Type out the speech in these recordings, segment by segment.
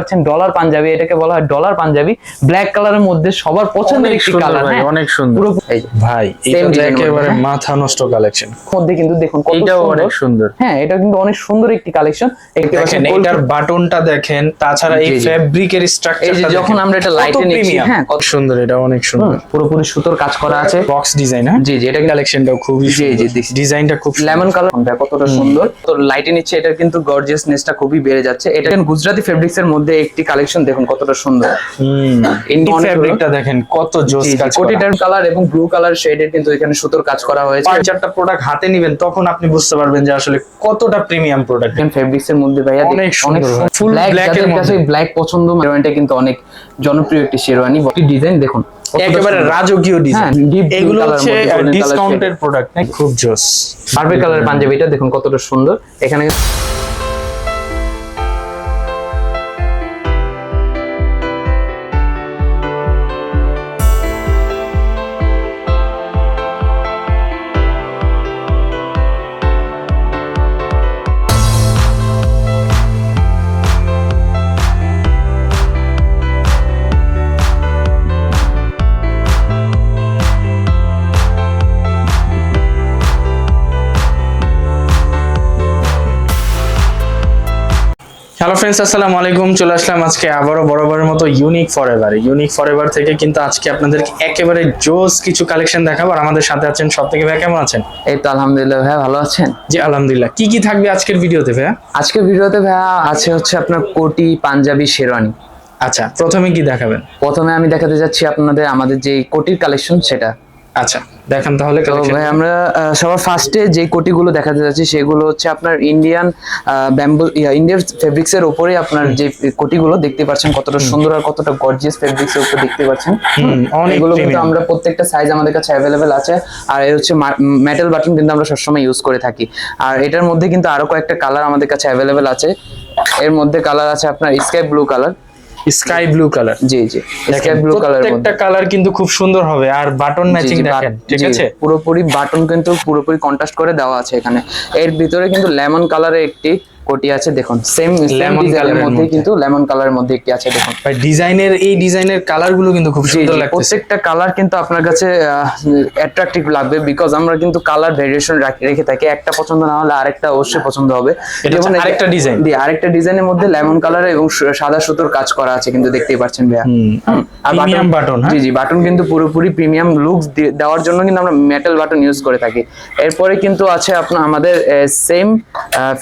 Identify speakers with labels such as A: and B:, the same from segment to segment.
A: পাচ্ছেন ডলার পাঞ্জাবি এটাকে বলা হয় ডলার পাঞ্জাবি। ব্ল্যাক কালারের মধ্যে সবার পছন্দের একটি কালার
B: ভাই,
A: হ্যাঁ?
B: অনেক সুন্দর। ভাই এটা
A: মধ্যে,
B: একেবারে
A: হ্যাঁ।
B: মাথা নষ্ট কালেকশন
A: মধ্যে কিন্তু দেখুন কত।
B: অনেক সুন্দর।
A: হ্যাঁ এটা কিন্তু অনেক সুন্দর একটি কালেকশন
B: দেখেন এটার বাটনটা দেখেন তাছাড়া এই। ফেব্রিকের
A: এই যে
B: স্ট্রাকচারটা
A: যখন আমরা এটা লাইটে নিচ্ছি হ্যাঁ
B: কত সুন্দর এটা অনেক সুন্দর।
A: পুরোপুরি সুতোর কাজ করা আছে।
B: বক্স ডিজাইন হ্যাঁ?
A: জি জি এটা কিন্তু
B: কালেকশনটাও খুবই
A: জি, জি,
B: ডিজাইনটা খুব
A: লেমন কালার কতটা সুন্দর। তো লাইটে নিচ্ছে এটা কিন্তু গর্জিয়াসনেসটা খুবই বেড়ে যাচ্ছে। এটা গুজরাটি ফেব্রিক্স এর মধ্যে একটি কালেকশন দেখুন কতটা সুন্দর।
B: ফেব্রিকটা দেখেন কত জোস কাজ
A: কোটিটার কালার এবং ব্লু কালার শেডের কিন্তু এখানে সুতোর কাজ করা হয়েছে।
B: পাঁচ চারটা প্রোডাক্ট হাতে নিবেন তখন আপনি বুঝতে পারবেন যে আসলে কতটা প্রিমিয়াম প্রোডাক্ট
A: ফেব্রিক্স এর মধ্যে ভাইয়া
B: অনেক সুন্দর, full
A: ব্ল্যাক
B: এর
A: কাছে। ব্ল্যাক পছন্দ শেরওয়ানিটা কিন্তু অনেক জনপ্রিয় একটি শেরওয়ানি বটি ডিজাইন দেখুন
B: একেবারে রাজকীয় ডিজাইন
A: হ্যাঁ,
B: এগুলো হচ্ছে ডিসকাউন্টেড প্রোডাক্ট খুব জোস।
A: পার্পল কালার পাঞ্জাবিটা দেখুন কতটা সুন্দর। এখানে
B: হ্যালো ফ্রেন্ডস আসসালামু আলাইকুম। চলে আসলাম আজকে আবারও বরাবরের মতো ইউনিক ফরএভার ইউনিক ফরএভার থেকে কিন্তু আজকে আপনাদের একেবারে জোস কিছু কালেকশন দেখাবো। আর আমাদের সাথে আছেন সব থেকে ভাই কেমন আছেন?
A: এই তো আলহামদুলিল্লাহ ভাইয়া ভালো আছেন?
B: জি আলহামদুলিল্লাহ। কি কি থাকবে আজকের ভিডিওতে ভাইয়া?
A: আজকের ভিডিওতে ভাইয়া আছে হচ্ছে আপনার কোটি পাঞ্জাবি শেরওয়ানি।
B: আচ্ছা প্রথমে কি দেখাবেন?
A: প্রথমে আমি দেখাতে যাচ্ছি আপনাদের আমাদের যে কোটির কালেকশন সেটা।
B: আচ্ছা দেখেন তাহলে
A: তো ভাই আমরা সবার ফার্স্টে যে কোটিগুলো দেখাতে যাচ্ছি সেগুলো হচ্ছে আপনার ইন্ডিয়ান ব্যাম্বু ইন্ডিয়ান ফেব্রিক্স এর উপরে আপনার যে কোটিগুলো দেখতে পাচ্ছেন কতটা সুন্দর আর কতটা গর্জিয়াস ফেব্রিক্স এর উপর দেখতে পাচ্ছেন। এগুলো কিন্তু আমরা প্রত্যেকটা সাইজ আমাদের কাছে অ্যাভেলেবেল আছে আর এই হচ্ছে মেটাল বাটন কিন্তু আমরা সবসময় ইউজ করে থাকি। আর এটার মধ্যে কিন্তু আরও কয়েকটা কালার আমাদের কাছে অ্যাভেলেবেল আছে। এর মধ্যে কালার আছে আপনার sky blue colour
B: sky blue colour
A: জি জি। স্কাই ব্লু কালার
B: প্রত্যেকটা কালার কিন্তু খুব সুন্দর হবে। আর বাটন ম্যাচিং দেখেন ঠিক আছে?
A: পুরোপুরি বাটন কিন্তু পুরোপুরি কন্ট্রাস্ট করে দেওয়া আছে এখানে। এর ভিতরে কিন্তু লেমন কালারের একটি কোটি আছে দেখুন সেম লেমন কালারের মধ্যে। কিন্তু লেমন কালারের মধ্যে একটি আছে দেখুন
B: ভাই ডিজাইনের এই ডিজাইনের কালারগুলো কিন্তু খুব সুন্দর
A: জি,
B: লাগতেছে
A: প্রত্যেকটা কালার কিন্তু আপনার কাছে অ্যাট্রাকটিভ লাগবে বিকজ আমরা কিন্তু কালার ভেরিয়েশন রেখে থাকি একটা পছন্দ না হলে আরেকটা অবশ্যই পছন্দ হবে
B: এটা- আরেকটা design।
A: জি, আরেকটা ডিজাইনের মধ্যে লেমন কালার এবং সাদা সুতোর কাজ করা আছে কিন্তু দেখতেই পাচ্ছেন ভাইয়া আর
B: button, হ্যাঁ?
A: জি জি বাটন কিন্তু পুরোপুরি প্রিমিয়াম লুকস দেওয়ার জন্য কিন্তু আমরা মেটাল বাটন ইউজ করে থাকি এরপরে কিন্তু আছে আপনার আমাদের সেম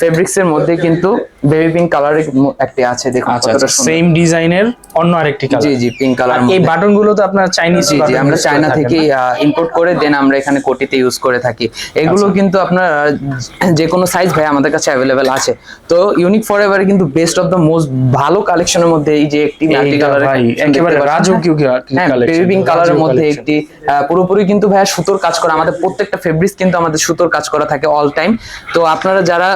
A: ফেব্রিক্সের মধ্যে কিন্তু বেবি পিঙ্ক কালারের একটি আছে দেখুন
B: আচ্ছা
A: কতটা
B: সেম ডিজাইনের অন্য আরেকটি কালার
A: জি জি পিঙ্ক কালার
B: এই বাটনগুলো তো আপনার চাইনিজ
A: জি জি আমরা চায়না থেকে ইম্পোর্ট করে দেন আমরা এখানে কোটিতে ইউজ করে থাকি। এগুলো
B: আচ্ছা।
A: কিন্তু আপনার যে কোনো সাইজ ভাই আমাদের কাছে অ্যাভেলেবেল আছে। তো ইউনিক ফর এভারে কিন্তু বেস্ট অফ দ্য মোস্ট ভালো কালেকশনের মধ্যে এই যে একটি মাল্টি কালারের
B: ভাই, একেবারে রাজকীয় collection,
A: বেবি পিঙ্ক কালারের মধ্যে একটি পুরোপুরি কিন্তু ভাইয়া সুতোর কাজ করা আমাদের প্রত্যেকটা ফেব্রিক্স কিন্তু আমাদের সুতোর কাজ করা থাকে অল টাইম তো আপনারা যারা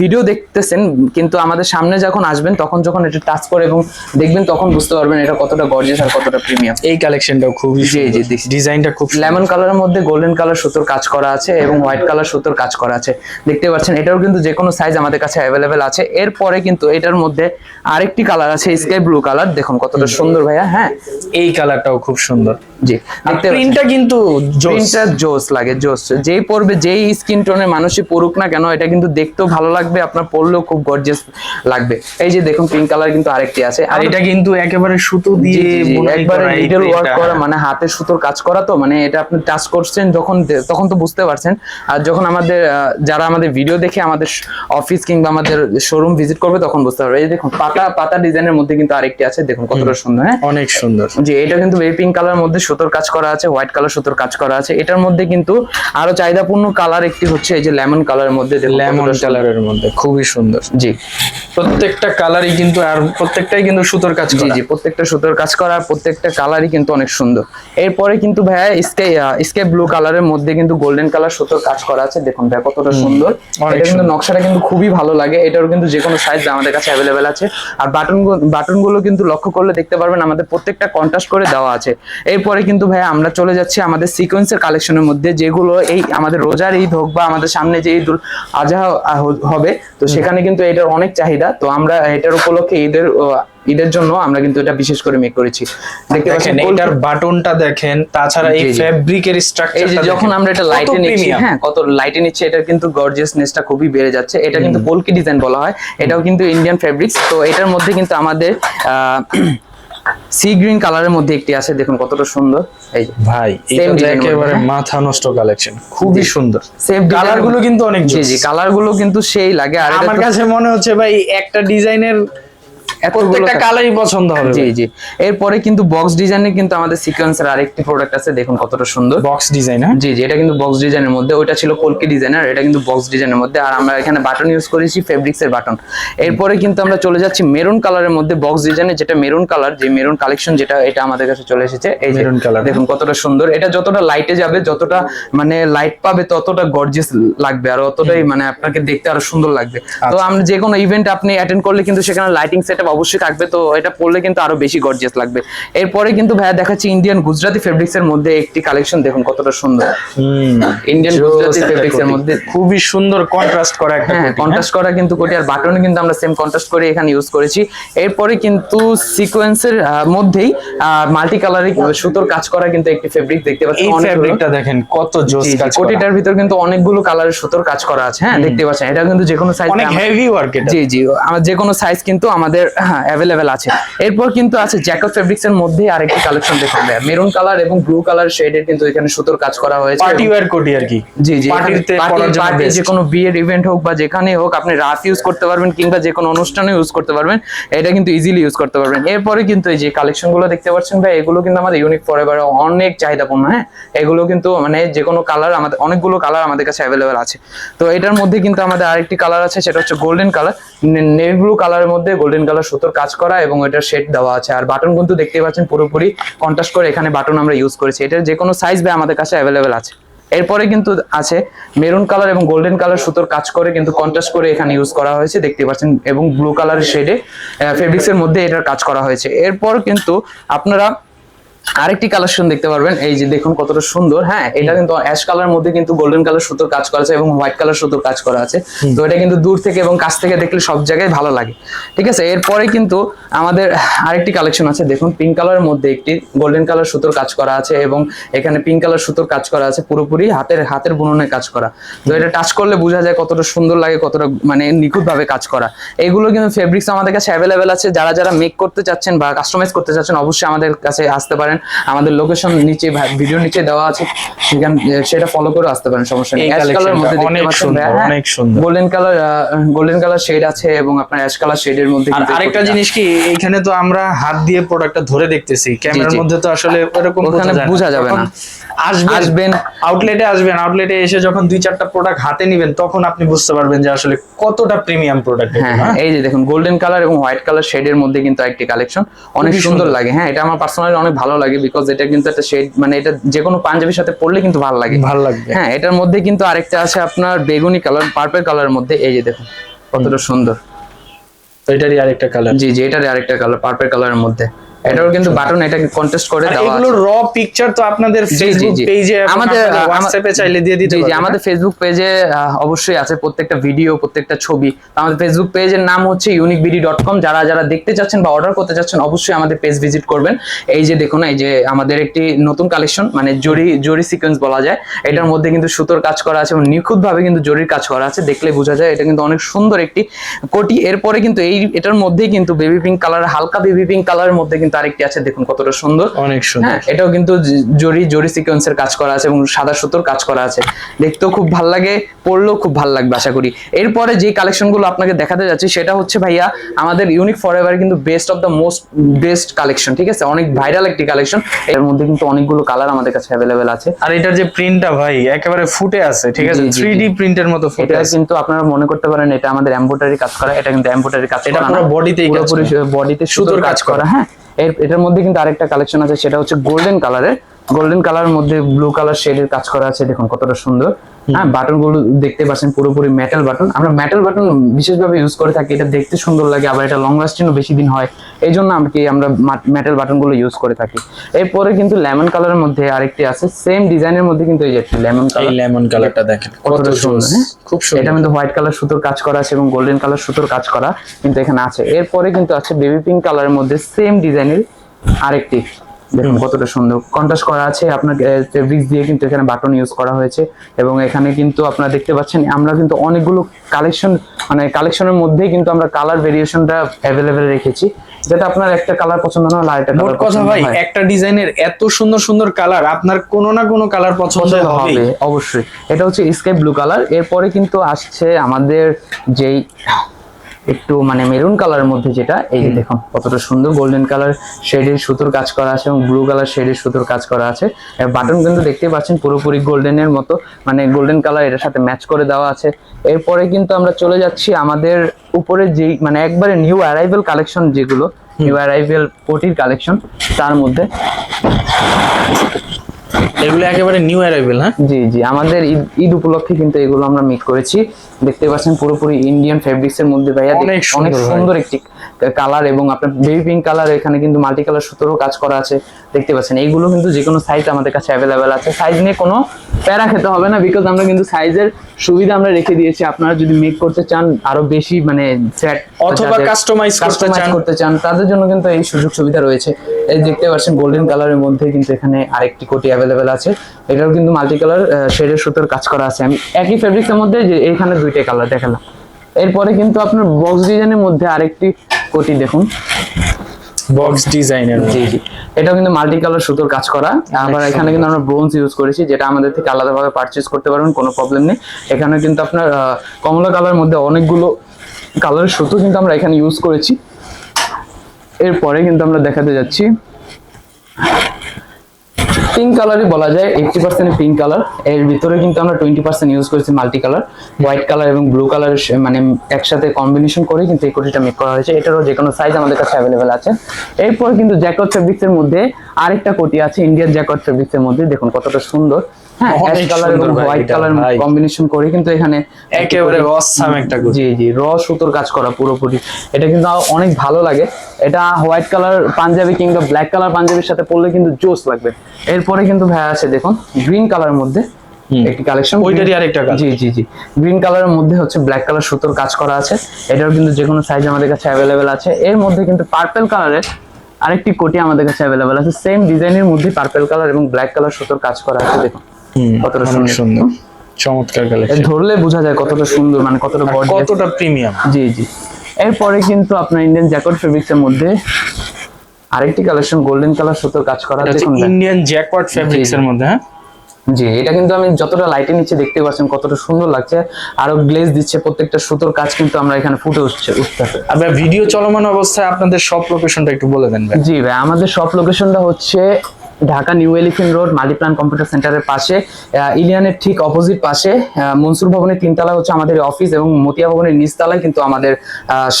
A: ভিডিও দেখতেছেন কিন্তু আমাদের সামনে যখন আসবেন তখন যখন এটা টাচ করে এবং দেখবেন তখন বুঝতে পারবেন এটা কতটা গর্জিয়াস আর কতটা প্রিমিয়াম
B: এই কালেকশনটাও খুবই
A: জি, জি।
B: ডিজাইনটা খুব।
A: লেমন কালারের মধ্যে গোল্ডেন কালার সুতোর কাজ করা আছে এবং হোয়াইট কালার সুতোর কাজ করা আছে। দেখতে পাচ্ছেন এটাও কিন্তু যে কোনো সাইজ আমাদের কাছে অ্যাভেলেবেল আছে। এরপরে কিন্তু এটার মধ্যে আরেকটি কালার আছে স্কাই ব্লু কালার দেখুন কতটা সুন্দর ভাইয়া হ্যাঁ?
B: এই কালারটাও খুব সুন্দর।
A: জি
B: প্রিন্টটা কিন্তু জোস
A: প্রিন্টটা জোস লাগে জোস যেই পরবে যেই স্কিন টোনের মানুষই পড়ুক না কেন এটা কিন্তু দেখতেও ভালো লাগবে আপনার পরলেও খুব গর্জিয়াস লাগবে। এই যে দেখুন পিঙ্ক কালার কিন্তু আরেকটি আছে।
B: আর এটা কিন্তু একেবারে সুতো দিয়ে
A: একবারে নিডল ওয়ার্ক করা মানে হাতে সুতোর কাজ করা তো মানে এটা আপনি টাচ করছেন যখন তখন তো বুঝতে পারছেন। আর যখন আমাদের যারা আমাদের ভিডিও দেখে আমাদের অফিস কিংবা আমাদের শোরুম ভিজিট করবে তখন বুঝতে পারবে। এই যে দেখুন পাতা পাতা ডিজাইনের মধ্যে কিন্তু আরেকটি আছে। দেখুন কতটা সুন্দর হ্যাঁ?
B: অনেক সুন্দর।
A: জি এটা কিন্তু বেবি পিঙ্ক কালার মধ্যে সুতোর কাজ করা আছে হোয়াইট কালার সুতোর কাজ করা আছে। এটার মধ্যে কিন্তু আরও চাহিদাপূর্ণ কালার একটি হচ্ছে এই যে লেমন কালারের মধ্যে
B: লেমন। কালারের মধ্যে খুবই সুন্দর।
A: জি
B: প্রত্যেকটা কালারই কিন্তু আর প্রত্যেকটাই কিন্তু সুতোর কাজ
A: জি জি প্রত্যেকটা সুতোর কাজ করা আর প্রত্যেকটা কালারই কিন্তু অনেক সুন্দর। এরপরে কিন্তু ভাইয়া স্কাই স্কাই ব্লু কালারের মধ্যে কিন্তু গোল্ডেন কালার সুতোর কাজ করা আছে। দেখুন ভাই কতটা সুন্দর। এটা কিন্তু নকশাটা কিন্তু খুবই ভালো লাগে। এটার কিন্তু যে কোনো সাইজ আমাদের কাছে অ্যাভেলেবেল আছে। আর বাটন বাটনগুলো কিন্তু লক্ষ্য করলে দেখতে পারবেন আমাদের প্রত্যেকটা কন্ট্রাস্ট করে দেওয়া আছে। এরপরে কিন্তু ভাইয়া আমরা চলে যাচ্ছি আমাদের সিকোয়েন্সের কালেকশনের মধ্যে যেগুলো এই আমাদের রোজার ঈদ হোক বা আমাদের সামনে যে ঈদ আজহা হবে তো সেখানে কিন্তু এটা এটার অনেক চাহিদা তো আমরা এটার উপলক্ষে ঈদের ঈদের জন্য আমরা কিন্তু এটা বিশেষ করে মেক করেছি। দেখতে পাচ্ছেন
B: এটার বাটনটা দেখেন তাছাড়া এই। ফেব্রিকের স্ট্রাকচারটা
A: যখন আমরা এটা লাইটে নিচ্ছি হ্যাঁ কত লাইটে নিচ্ছি এটা কিন্তু গর্জিয়াসনেসটা খুবই বেড়ে যাচ্ছে। এটা কিন্তু পোলকি ডিজাইন বলা হয়। এটাও কিন্তু ইন্ডিয়ান ফেব্রিক্স তো এটার মধ্যে কিন্তু আমাদের সি গ্রিন কালারের মধ্যে একটি আছে দেখুন কতটা সুন্দর। এই
B: ভাই এটা একেবারে
A: হ্যাঁ।
B: মাথা নষ্ট কালেকশন খুবই সুন্দর।
A: সেম
B: কালারগুলো কিন্তু অনেক
A: জি জি কালারগুলো কিন্তু সেই লাগে আর
B: আমার কাছে মনে হচ্ছে ভাই একটা ডিজাইনের প্রত্যেকটা। কালারই পছন্দ হবে
A: জি জি। এরপরে কিন্তু বক্স ডিজাইনের কিন্তু আমাদের সিকোয়েন্সের আরেকটি প্রোডাক্ট আছে দেখুন কতটা সুন্দর।
B: বক্স ডিজাইন হ্যাঁ?
A: জি জি এটা কিন্তু বক্স ডিজাইনের মধ্যে ওইটা ছিল কলকি ডিজাইনার এটা কিন্তু বক্স ডিজাইনের মধ্যে। আর আমরা এখানে বাটন ইউজ করেছি বাটন এরপরে কিন্তু আমরা চলে যাচ্ছি মেরুন কালারের মধ্যে বক্স ডিজাইনের যেটা মেরুন কালার যে মেরুন কালেকশন যেটা এটা আমাদের কাছে চলে এসেছে। এই
B: Maroon colour।
A: দেখুন কতটা সুন্দর। এটা যতটা লাইটে যাবে যতটা মানে লাইট পাবে ততটা গর্জিয়াস লাগবে আর অতটাই মানে আপনাকে দেখতে আরও সুন্দর লাগবে। তো
B: আচ্ছা।
A: আমরা যে কোনো ইভেন্ট আপনি অ্যাটেন্ড করলে কিন্তু সেখানে লাইটিং সেটআপ অবশ্যই থাকবে। তো এটা পড়লে কিন্তু আরও বেশি গর্জিয়াস লাগবে। এরপরে কিন্তু ভাইয়া দেখাচ্ছি ইন্ডিয়ান গুজরাটি ফেব্রিক্স এর মধ্যে একটি কালেকশন দেখুন কতটা সুন্দর। ইন্ডিয়ান গুজরাটি ফেব্রিক্স এর মধ্যে।
B: খুবই সুন্দর কন্ট্রাস্ট করা একটা
A: হ্যাঁ কন্ট্রাস্ট করা কিন্তু কোটি আর বাটনে কিন্তু আমরা সেম কন্ট্রাস্ট করে এখানে ইউজ করেছি। এরপরে কিন্তু সিকোয়েন্সের মধ্যেই মাল্টি কালারিং সুতোর কাজ করা কিন্তু একটি ফেব্রিক দেখতে
B: এই
A: পাচ্ছেন অনেক
B: ফেব্রিকটা দেখেন কত জোস কাজ করা।
A: কোটিটার ভিতর কিন্তু অনেকগুলো কালারের সুতোর কাজ করা আছে হ্যাঁ দেখতে পাচ্ছেন। এটা কিন্তু যে কোনো সাইজ
B: অনেক হেভি ওয়ার্ক এটা।
A: জি জি আমার যে কোনো সাইজ কিন্তু আমাদের হ্যাঁ অ্যাভেলেবেল আছে। এরপর কিন্তু আছে জ্যাকব ফেব্রিক্স এর মধ্যে আরেকটি কালেকশন দেখুন মেরুন কালার এবং ব্লু কালার শেডের কিন্তু এখানে সুতোর কাজ করা হয়েছে।
B: পার্টি ওয়্যার কোটি আর কি।
A: জি জি
B: পার্টিতে পরার জন্য
A: পার্টি যে কোনো বিয়ের ইভেন্ট হোক বা যেখানে হোক আপনি রাফ ইউজ করতে পারবেন কিংবা যে কোনো অনুষ্ঠানে ইউজ করতে পারবেন। এটা কিন্তু ইজিলি ইউজ করতে পারবেন। এরপরে কিন্তু এই যে কালেকশনগুলো দেখতে পাচ্ছেন ভাই এগুলো কিন্তু আমাদের ইউনিক ফরএভার অনেক চাহিদাপূর্ণ হ্যাঁ? এগুলো কিন্তু মানে যে কোনো কালার আমাদের অনেকগুলো কালার আমাদের কাছে অ্যাভেলেবেল আছে। তো এটার মধ্যে কিন্তু আমাদের আরেকটি কালার আছে সেটা হচ্ছে গোল্ডেন কালার নেভি ব্লু কালারের মধ্যে গোল্ডেন কালার সুতোর কাজ করা এবং এটার শেড দেওয়া আছে। আর বাটন কিন্তু দেখতে পাচ্ছেন পুরোপুরি কন্ট্রাস্ট করে এখানে বাটন আমরা ইউজ করেছি। এটার যে কোনো সাইজ ভাই আমাদের কাছে অ্যাভেলেবেল আছে। এরপরে কিন্তু আছে মেরুন কালার এবং গোল্ডেন কালার সুতোর কাজ করে কিন্তু কন্ট্রাস্ট করে এখানে ইউজ করা হয়েছে দেখতে পাচ্ছেন, এবং ব্লু কালারের শেডে ফেব্রিক্সের মধ্যে এটার কাজ করা হয়েছে। এরপর কিন্তু আপনারা আরেকটি কালেকশন দেখতে পারবেন। এই যে দেখুন কতটা সুন্দর। হ্যাঁ এটা কিন্তু অ্যাশ কালার মধ্যে কিন্তু গোল্ডেন কালার সুতোর কাজ করা আছে এবং হোয়াইট কালার সুতোর কাজ করা আছে। তো এটা কিন্তু দূর থেকে এবং কাছ থেকে দেখলে সব জায়গায় ভালো লাগে। ঠিক আছে? এরপরে কিন্তু আমাদের আরেকটি কালেকশন আছে। দেখুন পিঙ্ক কালারের মধ্যে একটি গোল্ডেন কালার সুতোর কাজ করা আছে এবং এখানে পিঙ্ক কালার সুতোর কাজ করা আছে। পুরোপুরি হাতের হাতের বুননে কাজ করা। তো এটা টাচ করলে বোঝা যায় কতটা সুন্দর লাগে কতটা মানে নিখুঁত ভাবে কাজ করা। এগুলো কিন্তু ফেব্রিক্স আমাদের কাছে অ্যাভেলেবেল আছে। যারা যারা মেক করতে চাচ্ছেন বা কাস্টমাইজ করতে চাচ্ছেন অবশ্যই আমাদের কাছে আসতে পারেন। আমাদের লোকেশন নিচে ভিডিও নিচে দেওয়া আছে। সেখান সেটা ফলো করে আসতে পারেন সমস্যা নেই। অ্যাশ কালার মধ্যে
B: অনেক সুন্দর, অনেক সুন্দর।
A: Golden colour golden colour shade আছে এবং আপনার অ্যাশ কালার শেডের মধ্যে
B: আর আরেকটা জিনিস কি এখানে তো আমরা হাত দিয়ে প্রোডাক্টটা ধরে দেখতেছি। ক্যামেরার মধ্যে তো আসলে
A: এরকম বোঝা যাবে না।
B: আসবেন। আউটলেটে আসবেন আউটলেটে এসে যখন দুই চারটা প্রোডাক্ট হাতে নিবেন তখন আপনি বুঝতে পারবেন যে আসলে কতটা প্রিমিয়াম প্রোডাক্ট
A: হ্যাঁ হ্যাঁ এই যে দেখুন গোল্ডেন কালার এবং হোয়াইট কালার শেডের মধ্যে কিন্তু একটি কালেকশন অনেক সুন্দর। লাগে। হ্যাঁ এটা আমার পার্সোনালি অনেক ভালো লাগে বিকজ এটা কিন্তু একটা শেড মানে এটা যে কোনো পাঞ্জাবির সাথে পরলে কিন্তু ভালো লাগে।
B: ভালো লাগবে।
A: হ্যাঁ এটার মধ্যে কিন্তু আরেকটা আছে আপনার বেগুনি কালার পার্পল কালারের মধ্যে এই যে দেখুন কতটা সুন্দর।
B: তো এটারই আরেকটা কালার
A: জি জি এটার আরেকটা কালার পার্পল কালারের মধ্যে। এটাও কিন্তু বাটন এটা কন্টেস্ট করে দেওয়া
B: এগুলো র পিকচার তো আপনাদের ফেসবুক। পেজে
A: আমাদের,
B: হোয়াটসঅ্যাপে চাইলে দিয়ে দিতে পারবেন,
A: আমাদের ফেসবুক পেজে অবশ্যই আছে প্রত্যেকটা ভিডিও প্রত্যেকটা ছবি। আমাদের ফেসবুক পেজের নাম হচ্ছে যারা যারা দেখতে চাচ্ছেন বা অর্ডার করতে চাচ্ছেন অবশ্যই আমাদের পেজ ভিজিট করবেন। এই যে দেখুন এই যে আমাদের একটি নতুন কালেকশন মানে জরি জরি সিকোয়েন্স বলা যায়। এটার মধ্যে কিন্তু সুতোর কাজ করা আছে এবং নিখুঁত ভাবে কিন্তু জরির কাজ করা আছে। দেখলে বোঝা যায় এটা কিন্তু অনেক সুন্দর একটি কোটি। এরপরে কিন্তু এই এটার মধ্যেই কিন্তু বেবি পিঙ্ক কালার হালকা বেবি পিঙ্ক কালারের মধ্যে কিন্তু আরেকটি আছে দেখুন কতটা সুন্দর।
B: অনেক সুন্দর।
A: হ্যাঁ এটাও কিন্তু জরি জরি সিকোয়েন্সের কাজ করা আছে এবং সাদা সুতোর কাজ করা আছে। দেখতেও খুব ভালো লাগে পড়লেও খুব ভালো লাগবে আশা করি। এরপরে যে কালেকশনগুলো আপনাকে দেখাতে যাচ্ছি সেটা হচ্ছে ভাইয়া আমাদের ইউনিক ফর এভার কিন্তু best of the most best collection ঠিক আছে? অনেক ভাইরাল একটি কালেকশন এর মধ্যে কিন্তু অনেকগুলো কালার আমাদের কাছে অ্যাভেলেবেল আছে।
B: আর এটার যে প্রিন্টটা ভাই একেবারে ফুটে আছে ঠিক আছে? থ্রি ডি প্রিন্টের মতো ফুটে আছে।
A: কিন্তু আপনারা মনে করতে পারেন এটা আমাদের এমব্রয়ডারি কাজ করা এটা কিন্তু এমব্রয়ডারি কাজ
B: এটা
A: করা
B: পুরো bodyতেই কাজ
A: পুরোপুরি বডিতে সুতোর কাজ করা। হ্যাঁ? এর এটার মধ্যে কিন্তু আরেকটা কালেকশন আছে, সেটা হচ্ছে গোল্ডেন কালারের গোল্ডেন কালারের মধ্যে ব্লু কালার শেডের কাজ করা আছে, দেখুন কতটা সুন্দর। হ্যাঁ বাটনগুলো দেখতে পাচ্ছেন পুরোপুরি মেটাল বাটন আমরা মেটাল বাটন বিশেষভাবে ইউজ করে থাকি এটা দেখতে সুন্দর লাগে আবার এটা লং লাস্টিংও বেশি দিন হয়। এই জন্য আমরা কি আমরা মেটাল বাটনগুলো ইউজ করে থাকি। এরপরে কিন্তু লেমন কালারের মধ্যে আরেকটি আছে সেম ডিজাইনের মধ্যে কিন্তু এই যে লেমন কালার
B: লেমন কালারটা দেখেন কত
A: সুন্দর, হ্যাঁ?
B: খুব
A: এটা
B: সুন্দর
A: কিন্তু হোয়াইট কালার সুতোর কাজ করা আছে এবং গোল্ডেন কালার সুতোর কাজ করা কিন্তু এখানে আছে। এরপরে কিন্তু আছে বেবি পিঙ্ক কালারের মধ্যে সেম ডিজাইনের আরেকটি। দেখুন কতটা সুন্দর। কন্ট্রাস্ট করা আছে আপনার ফেব্রিক্স দিয়ে কিন্তু এখানে বাটন ইউজ করা হয়েছে এবং এখানে কিন্তু আপনারা দেখতে পাচ্ছেন আমরা কিন্তু অনেকগুলো কালেকশন মানে কালেকশনের মধ্যেই কিন্তু আমরা কালার ভেরিয়েশনটা অ্যাভেলেবেল রেখেছি। যাতে আপনার একটা কালার পছন্দ না হলে আরেকটা কালার
B: কথা ভাই একটা ডিজাইনের এত সুন্দর সুন্দর কালার আপনার কোনো না কোনো কালার পছন্দ হবে।
A: অবশ্যই। এটা হচ্ছে স্কাই ব্লু কালার এরপরে কিন্তু আসছে আমাদের যেই একটু মানে মেরুন কালারের মধ্যে যেটা এই যে দেখুন কতটা সুন্দর গোল্ডেন কালার শেডের সুতোর কাজ করা আছে এবং ব্লু কালার শেডের সুতোর কাজ করা আছে। বাটন কিন্তু দেখতেই পাচ্ছেন পুরোপুরি গোল্ডেনের মতো মানে গোল্ডেন কালার এটার সাথে ম্যাচ করে দেওয়া আছে। এরপরে কিন্তু আমরা চলে যাচ্ছি আমাদের উপরে যেই মানে একবারে নিউ অ্যারাইভেল কালেকশন যেগুলো নিউ অ্যারাইভেল কোটির কালেকশন তার মধ্যে
B: এগুলো একেবারে নিউ অ্যারাইভেল হ্যাঁ?
A: জি জি আমাদের ঈদ ঈদ উপলক্ষে কিন্তু এগুলো আমরা মেক করেছি। দেখতে পাচ্ছেন পুরোপুরি ইন্ডিয়ান ফেব্রিক্সের মধ্যে ভাইয়া।
B: অনেক। সুন্দর
A: একটি কালার এবং আপনার বেবি পিঙ্ক কালার এখানে কিন্তু মাল্টি কালার সুতোরও কাজ করা আছে দেখতে পাচ্ছেন। এইগুলো কিন্তু যে কোনো সাইজ আমাদের কাছে অ্যাভেলেবেল আছে। সাইজ নিয়ে কোনো প্যারা খেতে হবে না বিকজ আমরা কিন্তু সাইজের সুবিধা আমরা রেখে দিয়েছি। আপনারা যদি মেক করতে চান আরও বেশি মানে ফ্যাট
B: অথবা customize করতে চান।
A: করতে চান তাদের জন্য কিন্তু এই সুযোগ সুবিধা রয়েছে। এই দেখতে পাচ্ছেন গোল্ডেন কালারের মধ্যে কিন্তু এখানে আরেকটি কোটি অ্যাভেলেবেল আছে। এটাও কিন্তু মাল্টি কালার শেডের সুতোর কাজ করা আছে। আমি একই ফেব্রিক্সের মধ্যে যে এখানে দুইটা কালার দেখালাম। এরপরে কিন্তু আপনার বক্স ডিজাইনের মধ্যে আরেকটি কোটি দেখুন।
B: বক্স ডিজাইনের
A: জি জি। এটাও কিন্তু মাল্টি কালার সুতোর কাজ করা। আবার এখানে কিন্তু আমরা ব্রোঞ্জ ইউজ করেছি যেটা আমাদের থেকে আলাদাভাবে পারচেজ করতে পারবেন কোনো প্রবলেম নেই। এখানে কিন্তু আপনার কমলা কালার মধ্যে অনেকগুলো কালারের সুতো কিন্তু আমরা এখানে ইউজ করেছি। এরপরে কিন্তু আমরা দেখাতে যাচ্ছি। পিঙ্ক কালারই বলা যায়। এইটটি পার্সেন্ট পিঙ্ক কালারের ভিতরে কিন্তু আমরা টোয়েন্টি পার্সেন্ট ইউজ করেছি মাল্টি কালার হোয়াইট কালার এবং ব্লু কালার মানে একসাথে কম্বিনেশন করে কিন্তু এই কোটিটা মেক করা হয়েছে। এটারও যে কোনো সাইজ আমাদের কাছে অ্যাভেলেবেল আছে। এরপর কিন্তু জ্যাকট ফেব্রিক্সের মধ্যে আরেকটা কোটি আছে ইন্ডিয়ান জ্যাকট ফেব্রিক্সের মধ্যে। দেখুন কতটা সুন্দর। হ্যাঁ অ্যাশ কালার এবং হোয়াইট কালার কম্বিনেশন করে কিন্তু এখানে
B: একেবারে অসাম একটা
A: জি জি র সুতোর কাজ করা পুরোপুরি। এটা কিন্তু অনেক ভালো লাগে। এটা হোয়াইট কালার পাঞ্জাবি কিংবা ব্ল্যাক কালার পাঞ্জাবির সাথে পরলে কিন্তু জোস লাগবে। এরপরে কিন্তু ভাই আছে দেখুন গ্রিন কালারের মধ্যে একটি কালেকশন
B: ওইটারই আরেকটা
A: জি জি জি। গ্রিন কালারের মধ্যে হচ্ছে ব্ল্যাক কালার সুতোর কাজ করা আছে। এটাও কিন্তু যে কোনো সাইজ আমাদের কাছে অ্যাভেলেবেল আছে। এর মধ্যে কিন্তু পার্পল কালারের আরেকটি কোটি আমাদের কাছে অ্যাভেলেবেল আছে। সেম ডিজাইনের মধ্যে পার্পল কালার এবং ব্ল্যাক কালার সুতোর কাজ করা আছে দেখুন। কতটা সুন্দর।
B: চমৎকার কালেকশন
A: ধরলে বোঝা যায় কতটা সুন্দর মানে কতটা।
B: কতটা প্রিমিয়াম
A: জি জি। এরপরে কিন্তু আপনার ইন্ডিয়ান জ্যাকট ফেব্রিক্স এর মধ্যে আরেকটি কালেকশন গোল্ডেন কালার সুতোর কাজ করা দেখুন
B: ইন্ডিয়ান জ্যাকপট ফেব্রিক্স এর মধ্যে হ্যাঁ?
A: জি এটা কিন্তু আমি যতটা লাইটে নিচে দেখতে পাচ্ছেন কতটা সুন্দর লাগছে। আরও গ্লেজ দিচ্ছে প্রত্যেকটা সুতোর কাজ কিন্তু আমরা এখানে ফুটে উঠছে উঠতেছে
B: আর ভিডিও চলমান অবস্থায় আপনাদের সব লোকেশনটা একটু বলে দেন
A: জি ভাই আমাদের সব লোকেশনটা হচ্ছে ঢাকা নিউ এলিফেন্ট রোড মালিপ্লান কম্পিউটার সেন্টারের পাশে ইলিয়ানের ঠিক অপোজিট পাশে মনসুর ভবনের তিনতলা হচ্ছে আমাদের অফিস এবং মতিয়া ভবনের নিচতলায় কিন্তু আমাদের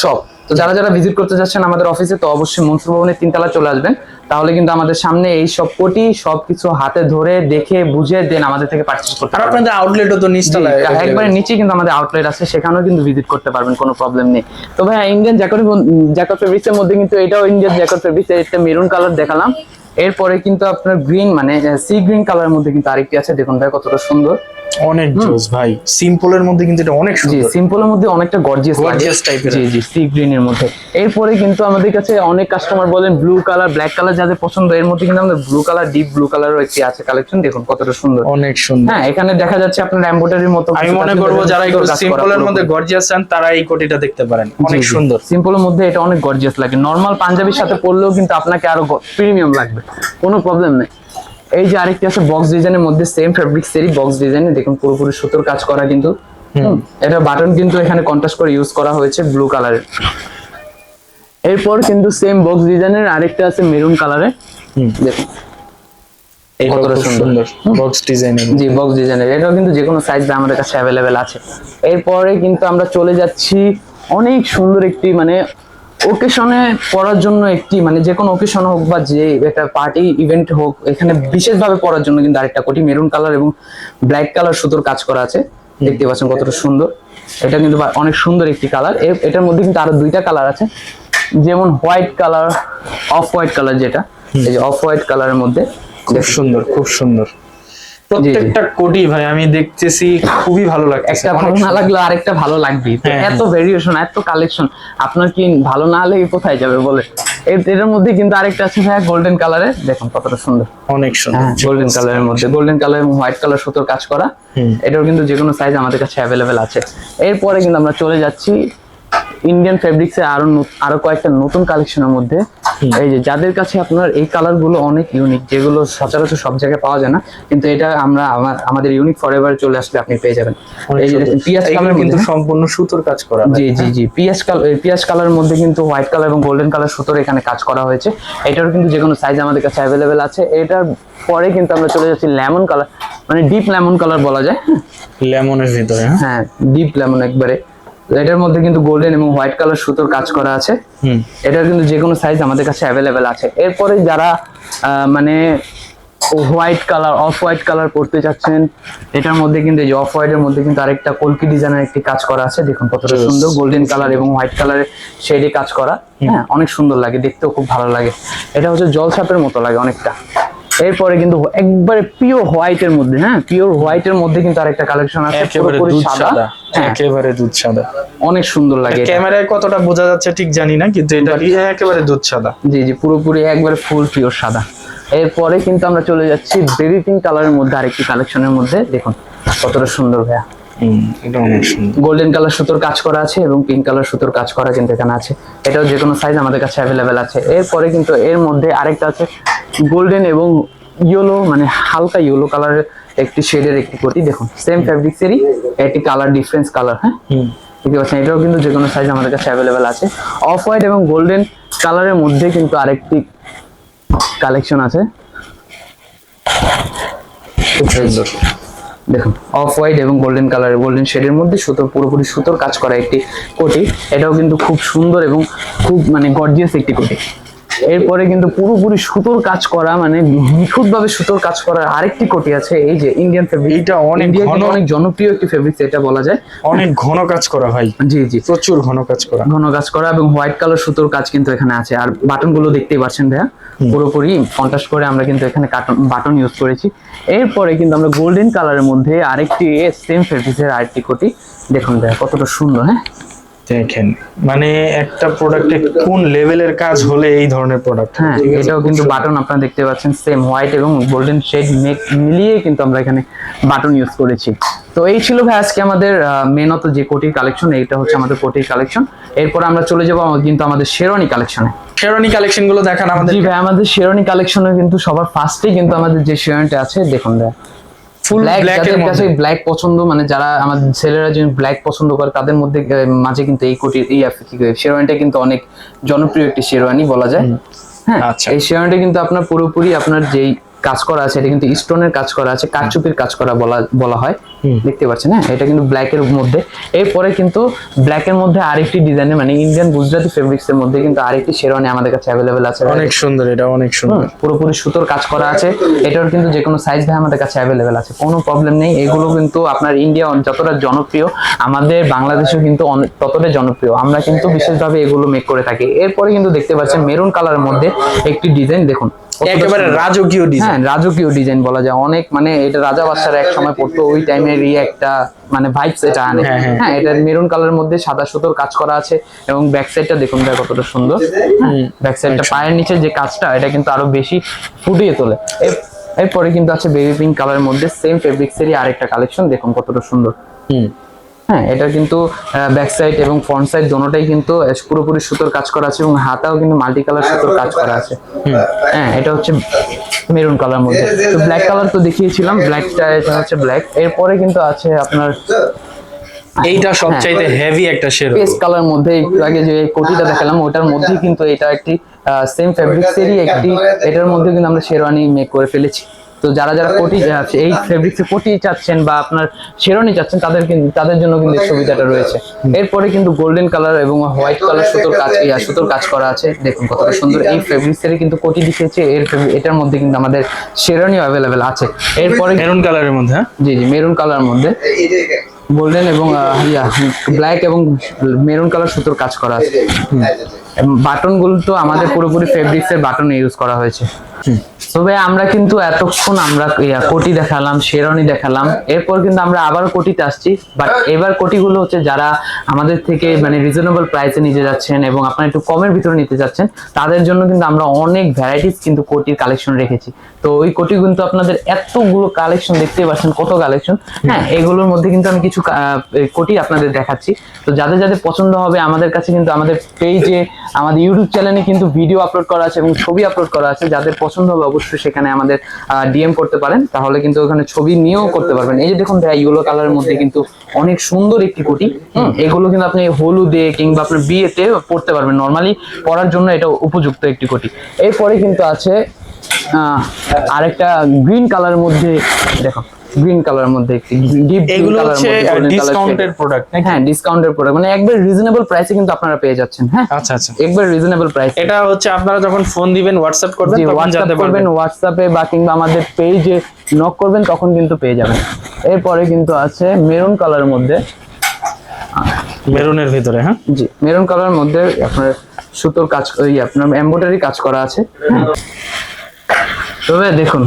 A: শপ। তো যারা যারা ভিজিট করতে যাচ্ছেন আমাদের অফিসে তো অবশ্যই মনসুর ভবনের তিনতলা চলে আসবেন। তাহলে কিন্তু আমাদের সামনে এই সব কোটি সবকিছু হাতে ধরে দেখে বুঝে দেন আমাদের থেকে পারচেজ করতে
B: আর আপনাদের আউটলেটও তো নিচতলায়
A: একবারে নিচে কিন্তু আমাদের আউটলেট আছে সেখানেও কিন্তু ভিজিট করতে পারবেন কোনো প্রবলেম নেই। তো ভাই ইন্ডিয়ান জ্যাকট জ্যাকট ফেব্রিক্স এর মধ্যে কিন্তু এটাও ইন্ডিয়ান জ্যাকট ফেব্রিক্স একটা মেরুন কালার দেখালাম। এরপরে কিন্তু আপনার গ্রিন মানে সি গ্রিন কালারের মধ্যে কিন্তু আরেকটি আছে। দেখুন ভাই, কতটা সুন্দর।
B: অনেক জোস ভাই। সিম্পলের মধ্যে কিন্তু এটা অনেক
A: জি সিম্পলের মধ্যে অনেকটা গর্জিয়াস
B: type এর।
A: জি জি সি গ্রিন এর মধ্যে। এরপরে কিন্তু আমাদের কাছে অনেক কাস্টমার বলেন ব্লু কালার ব্ল্যাক কালার যাদের পছন্দ এর মধ্যে কিন্তু আমাদের ব্লু কালার ডিপ ব্লু কালারও একটি আছে কালেকশন দেখুন কতটা সুন্দর।
B: অনেক সুন্দর।
A: হ্যাঁ এখানে দেখা যাচ্ছে আপনার এম্বোটারির মতো
B: আমি মনে করব যারা একটু
A: সুন্দর
B: সিম্পলের মধ্যে গর্জিয়াস চান তারা এই কোটিটা দেখতে পারেন। অনেক সুন্দর।
A: সিম্পলের মধ্যে এটা অনেক গর্জিয়াস লাগে। নর্মাল পাঞ্জাবির সাথে পরলেও কিন্তু আপনাকে আরও প্রিমিয়াম লাগবে। কোনো প্রবলেম নেই। এই যে আরেকটি আছে বক্স ডিজাইনের মধ্যে সেম ফেব্রিক্স এরই বক্স ডিজাইনে দেখুন পুরোপুরি সুতোর কাজ করা কিন্তু। এটা বাটন কিন্তু এখানে কন্ট্রাস্ট করে ইউজ করা হয়েছে ব্লু কালারের এরপর কিন্তু সেম বক্স ডিজাইনের আরেকটা আছে মেরুন কালারের
B: হুম।
A: দেখুন।
B: এই
A: কতটা সুন্দর।
B: সুন্দর বক্স ডিজাইনের
A: জি বক্স ডিজাইনের এটাও কিন্তু যে কোনো সাইজ আমাদের কাছে অ্যাভেলেবেল আছে। এরপরে কিন্তু আমরা চলে যাচ্ছি অনেক সুন্দর একটি মানে ওকেশনে পড়ার জন্য একটি মানে যে কোনো ওকেশন হোক বা যে একটা পার্টি ইভেন্ট হোক, এখানে বিশেষভাবে পড়ার জন্য কিন্তু আরেকটা কোটি মেরুন কালার এবং ব্ল্যাক কালার সুতোর কাজ করা আছে। দেখতে পাচ্ছেন কতটা সুন্দর। এটা কিন্তু অনেক সুন্দর একটি কালার এটার মধ্যে কিন্তু আরও দুইটা কালার আছে। যেমন white colour off white colour যেটা, এই যে অফ হোয়াইট কালারের মধ্যে।
B: খুব সুন্দর খুব সুন্দর। প্রত্যেকটা কোটি ভাই আমি দেখতেছি খুবই ভালো লাগছে
A: একটা ভালো না লাগলে আরেকটা ভালো লাগবে
B: হ্যাঁ,
A: এত ভেরিয়েশন এত কালেকশন আপনার কি ভালো না কোথায় যাবে বলে? এর- এটার মধ্যে কিন্তু আরেকটা আছে ভাইয়া গোল্ডেন কালারের দেখুন কতটা সুন্দর।
B: অনেক সুন্দর।
A: হ্যাঁ গোল্ডেন কালারের মধ্যে। গোল্ডেন কালার এবং হোয়াইট কালার সুতোর কাজ করা। এটাও কিন্তু যে কোনো সাইজ আমাদের কাছে অ্যাভেলেবেল আছে। এরপরে কিন্তু আমরা চলে যাচ্ছি ইন্ডিয়ান ফেব্রিক্স আরও আরও কয়েকটা নতুন কালেকশনের মধ্যে। এই যে যাদের কাছে আপনার এই কালারগুলো অনেক ইউনিক যেগুলো সচরাচর সব জায়গায় পাওয়া যায় না কিন্তু এটা আমরা আমাদের ইউনিক ফরএভার চলে আসলে আপনি পেয়ে যাবেন। এই যে। পিয়াজ কালার
B: কিন্তু সম্পূর্ণ সুতোর কাজ করা
A: জি জি জি। পিয়াজ কালার পিয়াজ কালারের মধ্যে কিন্তু হোয়াইট কালার এবং গোল্ডেন কালার সুতোর এখানে কাজ করা হয়েছে। এটারও কিন্তু যে কোনো সাইজ আমাদের কাছে অ্যাভেলেবেল আছে। এটার পরে কিন্তু আমরা চলে যাচ্ছি লেমন কালার মানে ডিপ লেমন কালার বলা যায়
B: লেমনের ভিতরে হ্যাঁ?
A: হ্যাঁ ডিপ লেমন একবারে। তো এটার মধ্যে কিন্তু গোল্ডেন এবং হোয়াইট কালার সুতোর কাজ করা আছে।
B: হুম।
A: এটার কিন্তু যে কোনো সাইজ আমাদের কাছে অ্যাভেলেবেল আছে। এরপরে যারা মানে white colour off white colour পড়তে চাচ্ছেন এটার মধ্যে কিন্তু এই যে অফ হোয়াইটের মধ্যে কিন্তু আরেকটা কলকি ডিজাইনের একটি কাজ করা আছে। দেখুন কতটা সুন্দর গোল্ডেন কালার এবং হোয়াইট কালারের শেডে কাজ করা। হ্যাঁ অনেক সুন্দর লাগে দেখতেও খুব ভালো লাগে। এটা হচ্ছে জল ছাপের মতো লাগে অনেকটা। এরপরে কিন্তু একবারে পিওর হোয়াইটের মধ্যে হ্যাঁ? পিওর হোয়াইটের মধ্যে কিন্তু আরেকটা কালেকশন আছে পুরোপুরি
B: দুধ
A: সাদা। হ্যাঁ।
B: একেবারে দুধ সাদা।
A: অনেক সুন্দর লাগে
B: ক্যামেরায় কতটা বোঝা যাচ্ছে ঠিক জানি না কিন্তু এটা একেবারে দুধ সাদা।
A: জি জি পুরোপুরি একবারে ফুল পিওর সাদা। এরপরে কিন্তু আমরা চলে যাচ্ছি বেবি পিঙ্ক কালারের মধ্যে আরেকটি কালেকশনের মধ্যে। দেখুন কতটা সুন্দর ভাইয়া।
B: এটা অনেক সুন্দর।
A: গোল্ডেন কালার সুতোর কাজ করা আছে এবং পিঙ্ক কালার সুতোর কাজ করা কিন্তু এখানে আছে। এটাও যে কোনো সাইজ আমাদের কাছে অ্যাভেলেবেল আছে। এরপরে কিন্তু এর মধ্যে আরেকটা আছে গোল্ডেন এবং ইয়েলো মানে হালকা ইয়েলো কালারের একটি শেডের একটি কোটি দেখুন সেম ফ্যাব্রিক্সেরই একটি কালার ডিফারেন্স কালার হ্যাঁ? দেখতে পাচ্ছেন এটাও কিন্তু যে কোনো সাইজ আমাদের কাছে অ্যাভেলেবেল আছে। অফ হোয়াইট এবং গোল্ডেন কালারের মধ্যে কিন্তু আরেকটি কালেকশন আছে।
B: খুব সুন্দর।
A: দেখুন অফ হোয়াইট এবং গোল্ডেন কালার গোল্ডেন শেডের মধ্যে সুতোর পুরোপুরি সুতোর কাজ করা একটি কোটি। এটাও কিন্তু খুব সুন্দর এবং খুব মানে গর্জিয়াস একটি কোটি। এরপরে কিন্তু পুরোপুরি সুতোর কাজ করা মানে নিখুঁত ভাবে সুতোর কাজ করার আরেকটি কোটি আছে এই যে ইন্ডিয়ান ফেব্রিক
B: এইটা অনেক ঘন
A: অনেক জনপ্রিয় একটি ফেব্রিক এটা বলা যায়।
B: অনেক ঘন কাজ করা ভাই
A: জি জি।
B: প্রচুর ঘন কাজ করা।
A: ঘন কাজ করা এবং হোয়াইট কালার সুতোর কাজ কিন্তু এখানে আছে। আর বাটনগুলো দেখতেই পাচ্ছেন ভাইয়া পুরোপুরি কন্ট্রাস্ট করে আমরা কিন্তু এখানে বাটন ইউজ করেছি। এরপরে কিন্তু আমরা গোল্ডেন কালারের মধ্যে আরেকটি সেম ফেব্রিক্সের আরেকটি কোটি। দেখুন ভাইয়া কতটা সুন্দর হ্যাঁ?
B: দেখেন মানে একটা প্রোডাক্টে কোন লেভেলের কাজ হলে এই ধরনের প্রোডাক্ট
A: হ্যাঁ এটাও কিন্তু বাটন আপনারা দেখতে পাচ্ছেন সেম হোয়াইট এবং গোল্ডেন শেড মেক মিলিয়ে কিন্তু আমরা এখানে বাটন ইউজ করেছি। তো এই ছিল ভাই আজকে আমাদের মেনত যে কোটির কালেকশন এইটা হচ্ছে আমাদের কোটির কালেকশন এরপর আমরা চলে যাব কিন্তু আমাদের শেরওয়ানি কালেকশনে
B: শেরওয়ানি কালেকশনগুলো দেখান আমাদের।
A: জি ভাই আমাদের শেরওয়ানি কালেকশনে কিন্তু সবার ফার্স্টেই কিন্তু আমাদের যে শেরওয়ানিটা আছে দেখুন ভাই।
B: ফুল
A: ব্ল্যাক
B: ব্ল্যাক এর
A: কাছে ব্ল্যাক পছন্দ মানে যারা আমার ছেলেরা যে ব্ল্যাক পছন্দ করে তাদের মধ্যে মাঝে কিন্তু এই কোটি এই শেরওয়ানিটা কিন্তু অনেক জনপ্রিয় একটি শেরওয়ানি বলা যায় হ্যাঁ
B: আচ্ছা।
A: এই শেরওয়ানিটা কিন্তু আপনার পুরোপুরি আপনার যেই কাজ করা আছে এটা কিন্তু স্টোনের কাজ করা আছে কারচুপির কাজ করা বলা বলা হয়। দেখতে পাচ্ছেন হ্যাঁ? এটা কিন্তু ব্ল্যাক এর মধ্যে। এরপরে কিন্তু ব্ল্যাক এর মধ্যে আরেকটি ডিজাইনের মানে ইন্ডিয়ান গুজরাটি ফেব্রিক্স এর মধ্যে কিন্তু আরেকটি শেরওয়ানি আমাদের কাছে অ্যাভেলেবেল আছে।
B: অনেক সুন্দর এটা অনেক সুন্দর।
A: পুরোপুরি সুতোর কাজ করা আছে। এটার কিন্তু যে কোনো সাইজ ভাই আমাদের কাছে অ্যাভেলেবেল আছে কোনো প্রবলেম নেই। এগুলো কিন্তু আপনার ইন্ডিয়া যতটা জনপ্রিয় আমাদের বাংলাদেশেও কিন্তু অনেক- ততটা জনপ্রিয়। আমরা কিন্তু বিশেষভাবে এগুলো মেক করে থাকি। এরপরে কিন্তু দেখতে পাচ্ছেন মেরুন কালারের মধ্যে একটি ডিজাইন দেখুন।
B: একেবারে রাজকীয় ডিজাইন
A: হ্যাঁ রাজকীয় ডিজাইন বলা যায়। অনেক মানে এটা রাজা বাদশারা এক সময় পড়তো ওই টাইমের ই একটা মানে ভাইবস এটা আনে।
B: হ্যাঁ, হ্যাঁ।
A: হ্যাঁ এটা মেরুন কালারের মধ্যে সাদা সুতোর কাজ করা আছে এবং ব্যাক সাইডটা দেখুন ভাই কতটা সুন্দর। ব্যাক সাইডটা পায়ের নিচে যে কাজটা এটা কিন্তু আরও বেশি ফুটিয়ে তোলে। এর- এরপরে কিন্তু আছে বেবি পিঙ্ক কালারের মধ্যে সেম ফেব্রিক্সেরই আরেকটা কালেকশন দেখুন কতটা সুন্দর।
B: হুম।
A: হ্যাঁ এটা কিন্তু ব্যাক সাইড এবং ফ্রন্ট সাইড দোনোটাই কিন্তু পুরোপুরি সুতোর কাজ করা আছে এবং হাতাও কিন্তু মাল্টি কালার সুতোর কাজ করা আছে। হ্যাঁ এটা হচ্ছে মেরুন কালার মধ্যে। তো ব্ল্যাক কালার তো দেখিয়েছিলাম ব্ল্যাকটা এটা হচ্ছে ব্ল্যাক এরপরে কিন্তু আছে আপনার
B: এইটা সবচাইতে হেভি একটা শের
A: পেস্ট কালার মধ্যে একটু আগে যে কোটিটা দেখালাম ওটার মধ্যে কিন্তু এটা একটি সেম ফেব্রিক্সেরই একটি এটার মধ্যে কিন্তু আমরা শেরওয়ানি মেক করে ফেলেছি। তো যারা যারা কোটি এই ফেব্রিক্সে কোটি চাচ্ছেন বা আপনার শেরনি চাচ্ছেন তাদের কিন্তু তাদের জন্য কিন্তু সুবিধাটা রয়েছে। এরপরে কিন্তু গোল্ডেন কালার এবং হোয়াইট কালার সুতোর কাজ সুতোর কাজ করা আছে। দেখুন কতটা সুন্দর। এই ফেব্রিক্সের কিন্তু কোটি লিখেছে এর এটার মধ্যে কিন্তু আমাদের শেরনিও অ্যাভেলেবেল আছে। এরপরে
B: মেরুন কালারের মধ্যে হ্যাঁ?
A: জি জি মেরুন কালার মধ্যে। গোল্ডেন এবং ইয়া ব্ল্যাক এবং মেরুন কালার সুতোর কাজ করা আছে। বাটনগুলো তো আমাদের পুরোপুরি ফেব্রিক্সের বাটন ইউজ করা হয়েছে। তবে আমরা কিন্তু এতক্ষণ আমরা কোটি দেখালাম শেরনি দেখালাম। এরপর কিন্তু আমরা আবার কোটিতে আসছি। বাট এবার কোটিগুলো হচ্ছে যারা আমাদের থেকে মানে রিজনেবল প্রাইসে নিতে যাচ্ছেন এবং আপনারা একটু কমের ভিতরে নিতে যাচ্ছেন, তাদের জন্য কিন্তু আমরা অনেক ভ্যারাইটিস কিন্তু কোটির কালেকশন রেখেছি। তো ওই কোটি কিন্তু আপনাদের এতগুলো কালেকশন দেখতে পাচ্ছেন, কত কালেকশন হ্যাঁ এগুলোর মধ্যে কিন্তু আমি কিছু কোটি আপনাদের দেখাচ্ছি। তো যাদের যাদের পছন্দ হবে, আমাদের কাছে কিন্তু আমাদের পেজে আমাদের ইউটিউব চ্যানেলে কিন্তু ভিডিও আপলোড করা আছে এবং ছবি আপলোড করা আছে। যাদের পছন্দ হবে অবশ্যই সেখানে আমাদের ডিএম করতে পারেন। তাহলে কিন্তু ওখানে ছবি নিয়েও করতে পারবেন। এই যে দেখুন ভাই ইয়েলো কালারের মধ্যে কিন্তু অনেক সুন্দর একটি কোটি। এগুলো কিন্তু আপনি হলুদে কিংবা আপনার বিয়েতে পড়তে পারবেন। নর্মালি পড়ার জন্য এটা উপযুক্ত একটি কোটি। এরপরে কিন্তু আছে আরেকটা গ্রিন কালারের মধ্যে দেখো গ্রিন কালারের মধ্যে একটি ডিপ
B: এগুলো হচ্ছে ডিসকাউন্টের প্রোডাক্ট
A: হ্যাঁ ডিসকাউন্টের প্রোডাক্ট মানে একবার রিজনেবল প্রাইসে কিন্তু আপনারা পেয়ে যাচ্ছেন হ্যাঁ?
B: আচ্ছা আচ্ছা।
A: একবার রিজনেবল প্রাইস
B: এটা হচ্ছে আপনারা যখন ফোন দিবেন হোয়াটসঅ্যাপ করবেন তখন জানতে
A: করবেন
B: পারবেন।
A: হোয়াটসঅ্যাপে বা কিংবা আমাদের পেজে নক করবেন তখন কিন্তু পেয়ে যাবেন। এরপরে কিন্তু আছে মেরুন কালারের মধ্যে।
B: মেরুনের ভিতরে হ্যাঁ?
A: জি মেরুন কালারের মধ্যে আপনার সুতোর কাজ ওই আপনার এমব্রয়ডারি কাজ করা আছে হ্যাঁ। তবে দেখুন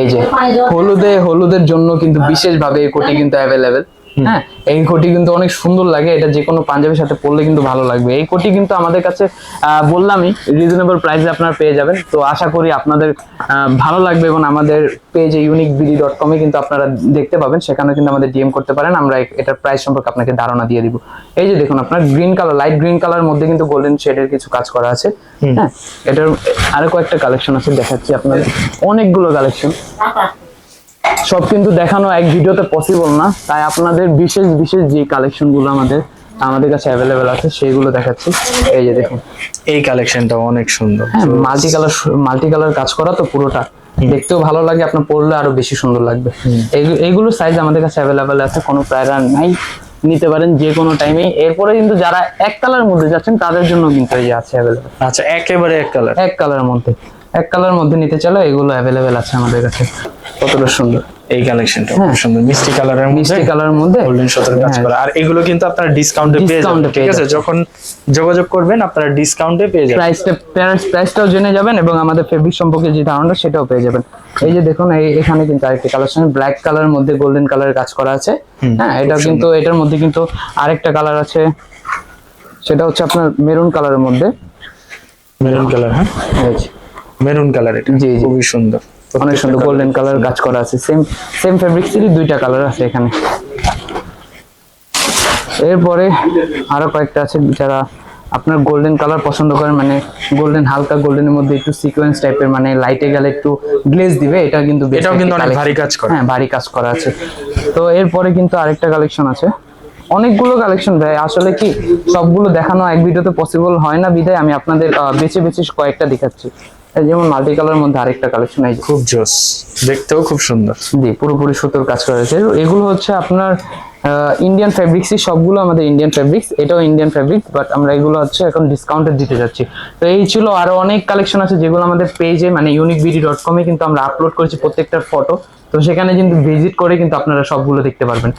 A: এই যে হলুদে হলুদের জন্য কিন্তু বিশেষভাবে এই কোটি কিন্তু অ্যাভেলেবেল হ্যাঁ? এই কোটি কিন্তু অনেক সুন্দর লাগে এটা যে কোনো পাঞ্জাবির সাথে পরলে কিন্তু ভালো লাগবে। এই কোটি কিন্তু আমাদের কাছে বললামই রিজনেবল প্রাইসে আপনারা পেয়ে যাবেন। তো আশা করি আপনাদের ভালো লাগবে এবং আমাদের পেজে ইউনিক বিডি ডট কমে কিন্তু আপনারা দেখতে পাবেন। সেখানে কিন্তু আমাদের ডিএম করতে পারেন আমরা এটার প্রাইস সম্পর্কে আপনাকে ধারণা দিয়ে দিব। এই যে দেখুন আপনার green colour light green colour মধ্যে কিন্তু গোল্ডেন শেডের কিছু কাজ করা আছে। হ্যাঁ? এটার আরও কয়েকটা কালেকশন আছে দেখাচ্ছি আপনাদের। অনেকগুলো কালেকশন সব কিন্তু দেখানো এক ভিডিওতে পসিবল না। তাই আপনাদের বিশেষ বিশেষ যে কালেকশনগুলো আমাদের আমাদের কাছে অ্যাভেলেবেল আছে সেইগুলো দেখাচ্ছি। এই যে দেখুন।
B: এই কালেকশনটা অনেক সুন্দর।
A: হ্যাঁ মাল্টি কালার মাল্টি কালার কাজ করা তো পুরোটা। দেখতেও ভালো লাগে আপনার পরলে আরও বেশি সুন্দর লাগবে। এই- এইগুলো সাইজ আমাদের কাছে অ্যাভেলেবেল আছে কোনো প্রায়রা নাই। নিতে পারেন যে কোনো টাইমে এরপরে কিন্তু যারা এক কালার মধ্যে যাচ্ছেন তাদের জন্য কিন্তু এই যে আছে অ্যাভেলেবেল
B: আচ্ছা একেবারে এক কালার
A: এক কালারের মধ্যে। এক কালার মধ্যে নিতে চাইলে এগুলো অ্যাভেলেবেল আছে আমাদের কাছে। কতটা সুন্দর।
B: এই কালেকশনটা খুব সুন্দর। মিষ্টি কালারের মধ্যে
A: মিষ্টি কালারের মধ্যে।
B: গোল্ডেন সুতোর কাজ
A: হ্যাঁ।
B: করা। আর এগুলো কিন্তু আপনারা ডিসকাউন্টে পেয়ে যাবেন ঠিক আছে? যখন যোগাযোগ করবেন আপনারা ডিসকাউন্টে পেয়ে যাবেন।
A: প্রাইসটা প্যারেন্টস প্রাইসটাও জেনে যাবেন এবং আমাদের ফেব্রিক সম্পর্কে যে ধারণা সেটাও পেয়ে যাবেন। এই যে দেখুন এই এখানে কিন্তু আরেকটি কালেকশন ব্ল্যাক কালারের মধ্যে গোল্ডেন কালারের কাজ করা আছে। হ্যাঁ এটা কিন্তু এটার মধ্যে কিন্তু আরেকটা কালার আছে। সেটা হচ্ছে আপনার মেরুন কালারের মধ্যে।
B: মেরুন কালার হ্যাঁ? মেরুন কালার এটা।
A: জি।
B: খুবই সুন্দর।
A: অনেক সুন্দর গোল্ডেন কালার কাজ করা আছে। সেম সেম ফেব্রিক্সেরই দুইটা কালার আছে এখানে। এরপরে আরও কয়েকটা আছে যারা আপনার গোল্ডেন কালার পছন্দ করেন মানে গোল্ডেন হালকা গোল্ডেনের মধ্যে একটু সিকোয়েন্স টাইপের মানে লাইটে গেলে একটু গ্লেজ দিবে এটা কিন্তু
B: এটাও কিন্তু অনেক ভারী কাজ করা।
A: হ্যাঁ ভারী কাজ করা আছে। তো এরপরে কিন্তু আরেকটা কালেকশন আছে। অনেকগুলো কালেকশন ভাই। আসলে কি সবগুলো দেখানো এক ভিডিওতে পসিবল হয় না বিধায় আমি আপনাদের বেছে বেছে কয়েকটা দেখাচ্ছি। যেমন মাল্টি কালার মধ্যে আরেকটা কালেকশন আছে
B: খুব জোস। দেখতেও খুব সুন্দর।
A: জি পুরোপুরি সুতোর কাজ করা আছে এগুলো হচ্ছে আপনার ইন্ডিয়ান ফ্যাব্রিক্সই সবগুলো আমাদের ইন্ডিয়ান ফ্যাব্রিক্স এটাও ইন্ডিয়ান ফ্যাব্রিক বাট আমরা এগুলো হচ্ছে এখন ডিসকাউন্টে দিতে যাচ্ছি। তো এই ছিল আরও অনেক কালেকশন আছে যেগুলো আমাদের পেজে মানে ইউনিক বিডি ডট কমে কিন্তু আমরা আপলোড করেছি প্রত্যেকটা ফটো তো সেখানে কিন্তু ভিজিট করে কিন্তু আপনারা সবগুলো দেখতে পারবেন।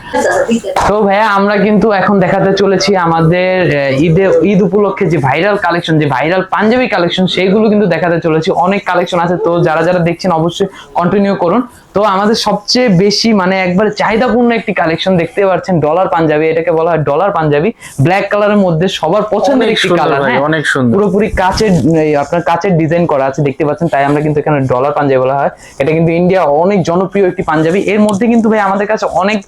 A: তো ভাইয়া, আমরা কিন্তু এখন দেখাতে চলেছি আমাদের ঈদে, ঈদ উপলক্ষে যে ভাইরাল কালেকশন যে ভাইরাল পাঞ্জাবি কালেকশন সেগুলো কিন্তু দেখাতে চলেছি। অনেক কালেকশন আছে, তো যারা যারা দেখছেন অবশ্যই কন্টিনিউ করুন। তো আমাদের সবচেয়ে বেশি মানে একবার চাহিদাপূর্ণ একটি কালেকশন দেখতে পাচ্ছেন ডলার পাঞ্জাবি এটাকে বলা হয় ডলার পাঞ্জাবি। ব্ল্যাক কালারের মধ্যে সবার পছন্দের একটি কালার হ্যাঁ?
B: অনেক সুন্দর।
A: পুরোপুরি কাচের এই আপনার কাচের ডিজাইন করা আছে দেখতে পাচ্ছেন তাই আমরা কিন্তু এখানে ডলার পাঞ্জাবি বলা হয়। এটা কিন্তু ইন্ডিয়া অনেক জনপ্রিয় একটি পাঞ্জাবি। এর মধ্যে কিন্তু ভাই আমাদের কাছে অনেক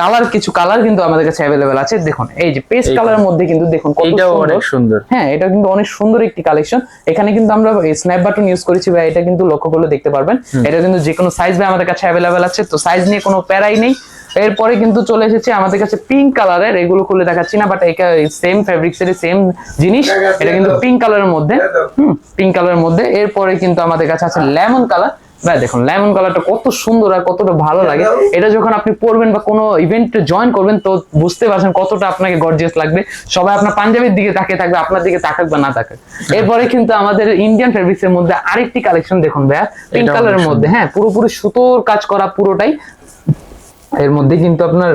A: কালার কিছু কালার কিন্তু আমাদের কাছে অ্যাভেলেবেল আছে। দেখুন এই যে পেস্ট কালারের মধ্যে কিন্তু দেখুন সুন্দর।
B: অনেক সুন্দর।
A: হ্যাঁ এটা কিন্তু অনেক সুন্দর একটি কালেকশন এখানে কিন্তু আমরা স্ন্যাপ বাটন ইউজ করেছি ভাই এটা কিন্তু লক্ষ্য করলে দেখতে পারবেন। এটা কিন্তু যে কোনো সাইজ ভাই আমাদের কাছে অ্যাভেলেবেল আছে তো সাইজ নিয়ে কোনো প্যারাই নেই। এরপরে কিন্তু চলে এসেছে আমাদের কাছে পিঙ্ক কালারের এগুলো খুলে দেখাচ্ছি না বাট এটা সেম ফেব্রিক্স এর সেম জিনিস। এটা কিন্তু পিঙ্ক কালারের মধ্যে হুম পিঙ্ক কালারের মধ্যে। এরপরে কিন্তু আমাদের কাছে আছে লেমন কালার ভাই দেখুন লেমন কালারটা কত সুন্দর আর কতটা ভালো লাগে। এটা যখন আপনি পরবেন বা কোনো ইভেন্টে জয়েন করবেন তো বুঝতে পারছেন কতটা আপনাকে গর্জিয়াস লাগবে। সবাই আপনার পাঞ্জাবির দিকে তাকিয়ে থাকবে আপনার দিকে তাকাক বা না তাকাক। এরপরে কিন্তু আমাদের ইন্ডিয়ান ফেব্রিক্স এর মধ্যে আরেকটি কালেকশন দেখুন ভাইয়া পিঙ্ক কালারের মধ্যে। হ্যাঁ পুরোপুরি সুতোর কাজ করা পুরোটাই। এর মধ্যে কিন্তু আপনার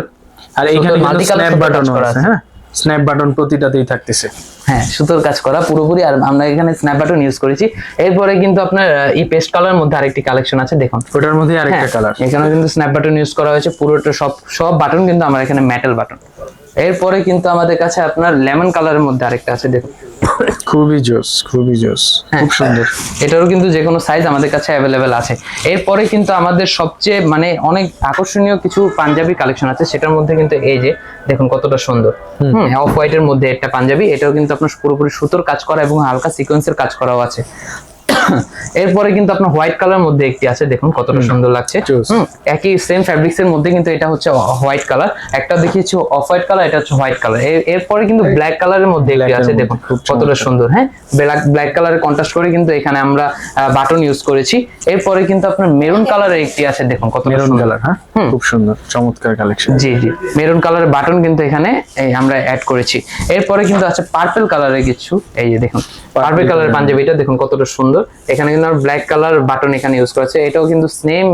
B: আর এইখানে
A: multi-colour
B: স্ন্যাপ বাটন
A: করা
B: আছে। হ্যাঁ? স্ন্যাপ বাটন প্রতিটাতেই থাকতেছে।
A: হ্যাঁ সুতোর কাজ করা পুরোপুরি আর আমরা এখানে স্ন্যাপ বাটন ইউজ করেছি। এরপরে কিন্তু আপনার এই পেস্ট কালার মধ্যে আরেকটি কালেকশন আছে দেখুন।
B: ওটার মধ্যে আরেকটা
A: হ্যাঁ,
B: কালার
A: এখানে কিন্তু স্ন্যাপ বাটন ইউজ করা হয়েছে পুরোটা সব সব বাটন কিন্তু আমার এখানে মেটাল বাটন এরপরে কিন্তু আমাদের কাছে আপনার লেমন কালারের মধ্যে আরেকটা আছে দেখুন।
B: খুবই জোস খুবই জোস
A: হ্যাঁ।
B: খুব সুন্দর।
A: এটারও কিন্তু যে কোনো সাইজ আমাদের কাছে অ্যাভেলেবেল আছে। এরপরে কিন্তু আমাদের সবচেয়ে মানে অনেক আকর্ষণীয় কিছু পাঞ্জাবি কালেকশন আছে সেটার মধ্যে কিন্তু এই যে দেখুন কতটা সুন্দর। হুম। অফ হোয়াইটের মধ্যে একটা পাঞ্জাবি এটাও কিন্তু আপনার পুরোপুরি সুতোর কাজ করা এবং হালকা সিকোয়েন্সের কাজ করাও আছে। এরপরে কিন্তু আপনার হোয়াইট কালার মধ্যে একটি আছে দেখুন কতটা সুন্দর লাগছে। একই সেম ফ্যাব্রিক্স এর মধ্যে কিন্তু এটা হচ্ছে হোয়াইট কালার একটা দেখিয়েছি অফ হোয়াইট কালার এটা হচ্ছে হোয়াইট কালার এরপরে কিন্তু ব্ল্যাক কালারের মধ্যে একটি আছে দেখুন কতটা সুন্দর হ্যাঁ? ব্ল্যাক ব্ল্যাক কালারের কন্ট্রাস্ট করে কিন্তু এখানে আমরা বাটন ইউজ করেছি। এরপরে কিন্তু আপনার মেরুন কালারের একটি আছে দেখুন কত
B: মেরুন কালার হ্যাঁ? খুব সুন্দর চমৎকার কালেকশন
A: জি জি। মেরুন কালারের বাটন কিন্তু এখানে এই আমরা অ্যাড করেছি। এরপরে কিন্তু আছে পার্পল কালারের কিছু এই যে দেখুন পার্পল কালারের পাঞ্জাবিটা দেখুন কতটা সুন্দর। এখানে কিন্তু ব্ল্যাক কালার বাটন এখানে ইউজ করা হয়েছে। এটাও কিন্তু সেম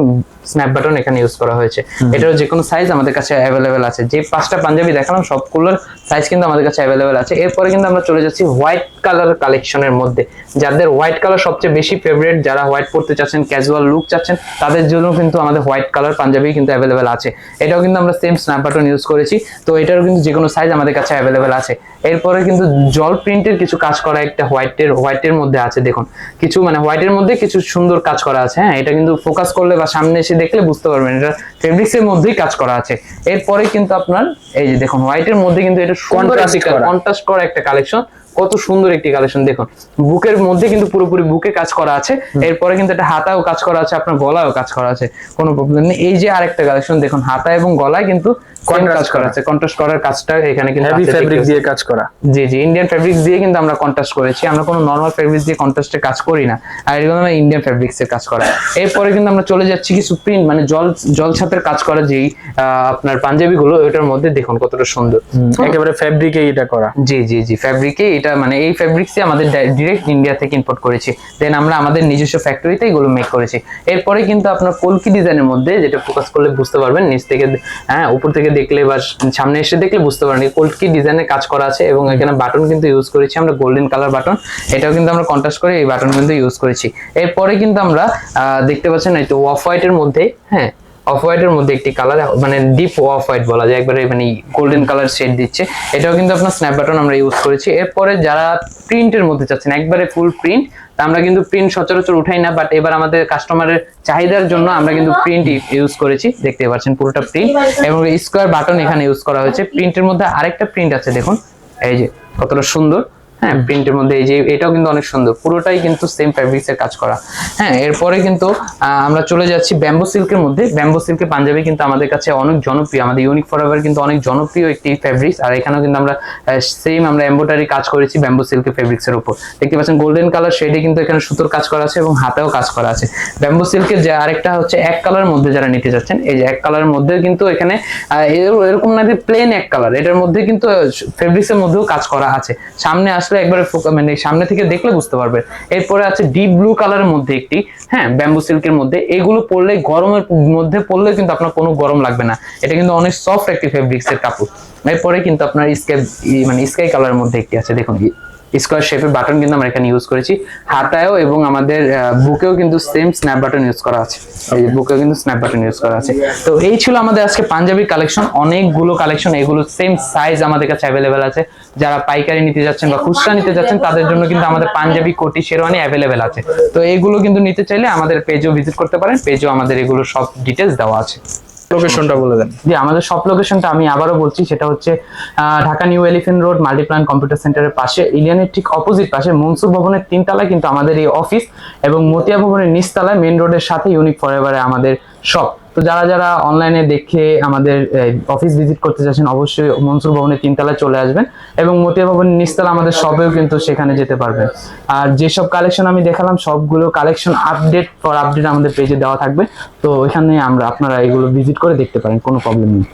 A: স্ন্যাপ বাটন এখানে ইউজ করা হয়েছে। এটারও যে কোনো সাইজ আমাদের কাছে অ্যাভেলেবেল আছে। যে পাঁচটা পাঞ্জাবি দেখালাম সবগুলোর সাইজ কিন্তু আমাদের কাছে অ্যাভেলেবেল আছে। এরপরে কিন্তু আমরা চলে যাচ্ছি হোয়াইট কালার কালেকশনের মধ্যে। যাদের হোয়াইট কালার সবচেয়ে বেশি ফেভারিট যারা হোয়াইট পড়তে চাচ্ছেন ক্যাজুয়াল লুক চাচ্ছেন, তাদের জন্য কিন্তু আমাদের হোয়াইট কালার পাঞ্জাবি কিন্তু অ্যাভেলেবেল আছে। এটাও কিন্তু আমরা সেম স্ন্যাপবাটন ইউজ করেছি। তো এটারও কিন্তু যে কোনো সাইজ আমাদের কাছে অ্যাভেলেবেল আছে। এরপরে কিন্তু জল প্রিন্টের কিছু কাজ করা একটা হোয়াইটের হোয়াইটের মধ্যে আছে, দেখুন। কিছু মানে হোয়াইটের মধ্যে কিছু সুন্দর কাজ করা আছে হ্যাঁ? এটা কিন্তু ফোকাস করলে বা সামনে এসে দেখলে বুঝতে পারবেন। এটা ফেব্রিক্সের মধ্যেই কাজ করা আছে। এরপরে কিন্তু আপনার, এই যে দেখুন হোয়াইটের মধ্যে কিন্তু এটা কন্ট্রাস্ট করা। একটা কালেকশন কত সুন্দর একটি কালেকশন দেখুন। বুকের মধ্যে কিন্তু পুরোপুরি বুকে কাজ করা আছে। এরপরে কিন্তু একটা হাতাও কাজ করা আছে আপনার গলায়ও কাজ করা আছে কোনো প্রবলেম নেই। এই যে আরেকটা কালেকশন দেখুন হাতা এবং গলায় কিন্তু কাজ করা। আছে কন্ট্রাস্ট করার কাজটা এখানে কিন্তু
B: হেভি ফেব্রিক দিয়ে কাজ করা।
A: জি জি ইন্ডিয়ান ফেব্রিক্স দিয়ে কিন্তু আমরা কন্ট্রাস্ট করেছি। আমরা কোনো নর্মাল ফেব্রিক্স দিয়ে কন্ট্রাস্টে কাজ করি না। আর এগুলো আমরা ইন্ডিয়ান ফেব্রিক্স এর কাজ করা। এরপরে কিন্তু আমরা চলে যাচ্ছি কিছু প্রিন্ট মানে জল জল ছাপের কাজ করা যেই আপনার পাঞ্জাবি গুলো ওটার মধ্যে দেখুন কতটা সুন্দর।
B: একেবারে ফেব্রিকে এটা করা।
A: জি জি জি ফ্যাব্রিকে এটা মানে এই ফ্যাব্রিক্সই আমাদের ডিরেক্ট ইন্ডিয়া থেকে ইম্পোর্ট করেছি। দেন আমরা আমাদের নিজস্ব ফ্যাক্টরিতে এগুলো মেক করেছি। এরপরে কিন্তু আপনার কলকি ডিজাইনের মধ্যে যেটা ফোকাস করলে বুঝতে পারবেন নিচ থেকে হ্যাঁ উপর থেকে দেখলে বা সামনে এসে দেখলে বুঝতে পারবেন এই কলকি ডিজাইনের কাজ করা আছে এবং এখানে বাটন কিন্তু ইউজ করেছি আমরা গোল্ডেন কালার বাটন এটাও কিন্তু আমরা কন্ট্রাস্ট করে এই বাটন কিন্তু ইউজ করেছি। এরপরে কিন্তু আমরা আহ, দেখতে পাচ্ছেন এই তো অফ হোয়াইটের মধ্যে হ্যাঁ অফ হোয়াইটের মধ্যে একটি কালার মানে ডিপ অফ হোয়াইট বলা যায় একবারে মানে গোল্ডেন কালার শেড দিচ্ছে। এটাও কিন্তু আপনার স্ন্যাপ বাটন আমরা ইউজ করেছি। এরপরে যারা প্রিন্টের মধ্যে চাচ্ছেন একবারে ফুল প্রিন্ট আমরা কিন্তু প্রিন্ট সচরাচর উঠাই না বাট এবার আমাদের কাস্টমারের চাহিদার জন্য আমরা কিন্তু প্রিন্ট ইউজ করেছি। দেখতে পাচ্ছেন পুরোটা প্রিন্ট এবং স্কোয়ার বাটন এখানে ইউজ করা হয়েছে। প্রিন্টের মধ্যে আরেকটা প্রিন্ট আছে, দেখুন। এই যে, কতটা সুন্দর। হ্যাঁ প্রিন্টের মধ্যে এই যে এটাও কিন্তু অনেক সুন্দর। পুরোটাই কিন্তু সেম ফ্যাব্রিক্স এর কাজ করা। হ্যাঁ এরপরে কিন্তু আমরা চলে যাচ্ছি ব্যাম্বো সিল্কের মধ্যে। ব্যাম্বো সিল্কের পাঞ্জাবি কিন্তু আমাদের কাছে অনেক জনপ্রিয়। আমাদের ইউনিক ফরএভার কিন্তু অনেক জনপ্রিয় একটি ফ্যাব্রিক্স আর এখানেও কিন্তু আমরা সেম আমরা এমব্রয়ডারি কাজ করেছি ব্যাম্বো সিল্কের ফ্যাব্রিক্স এর উপর। দেখতে পাচ্ছেন গোল্ডেন কালার শেডে কিন্তু এখানে সুতোর কাজ করা আছে এবং হাতেও কাজ করা আছে। ব্যাম্বো সিল্কের যে আরেকটা হচ্ছে এক কালারের মধ্যে যারা নিতে যাচ্ছেন এই যে এক কালারের মধ্যে কিন্তু এখানে আহ, এরকম না যে প্লেন এক কালার এটার মধ্যে কিন্তু ফেব্রিক্স এর মধ্যেও কাজ করা আছে। সামনে আসলে একবারে মানে সামনে থেকে দেখলে বুঝতে পারবে। এরপরে আছে ডিপ ব্লু কালারের মধ্যে একটি হ্যাঁ ব্যাম্বু সিল্কের মধ্যে। এগুলো পরলে গরমের মধ্যে পরলে কিন্তু আপনার কোনো গরম লাগবে না। এটা কিন্তু অনেক সফট একটি ফেব্রিক্সের কাপড়। এরপরে কিন্তু আপনার স্কাই মানে স্কাই কালারের মধ্যে একটি আছে, দেখুন। স্কোয়ার শেপের বাটন কিন্তু আমরা এখানে ইউজ করেছি। হাতায়ও এবং আমাদের বুকেও কিন্তু সেম স্ন্যাপ বাটন ইউজ করা আছে। এই যে বুকেও কিন্তু স্ন্যাপ বাটন ইউজ করা আছে। তো এই ছিল আমাদের আজকে পাঞ্জাবি কালেকশন অনেকগুলো কালেকশন এগুলো সেম সাইজ আমাদের কাছে অ্যাভেলেবেল আছে। যারা পাইকারি নিতে যাচ্ছেন বা খুচরা নিতে যাচ্ছেন তাদের জন্য কিন্তু আমাদের পাঞ্জাবি কোটি শেরওয়ানি অ্যাভেলেবেল আছে। তো এইগুলো কিন্তু নিতে চাইলে আমাদের পেজও ভিজিট করতে পারেন। পেজও আমাদের এগুলো সব ডিটেলস দেওয়া আছে।
B: লোকেশনটা বলে দেন।
A: জি আমাদের সব লোকেশনটা আমি আবারও বলছি সেটা হচ্ছে আহ, Dhaka New Elephant Road Multiplan Computer সেন্টারের পাশে। ইলিয়ানের ঠিক অপোজিট পাশে মনসুর ভবনের তিনতলায় কিন্তু আমাদের এই অফিস এবং মতিয়া ভবনের নিচতলায় মেন রোডের সাথে ইউনিক ফরএভারে আমাদের শপ তো যারা যারা অনলাইনে দেখে আমাদের অফিস ভিজিট করতে চাচ্ছেন, অবশ্যই মনসুর ভবনের তিনতলায় চলে আসবেন এবং মতিয়া ভবনের নিস্তলা আমাদের সবেও কিন্তু সেখানে যেতে পারবেন। আর যেসব কালেকশন আমি দেখালাম, সবগুলো কালেকশন আপডেট ফর আপডেট আমাদের পেজে দেওয়া থাকবে। তো ওইখানে আমরা আপনারা এগুলো ভিজিট করে দেখতে পারেন, কোনো প্রবলেম নেই।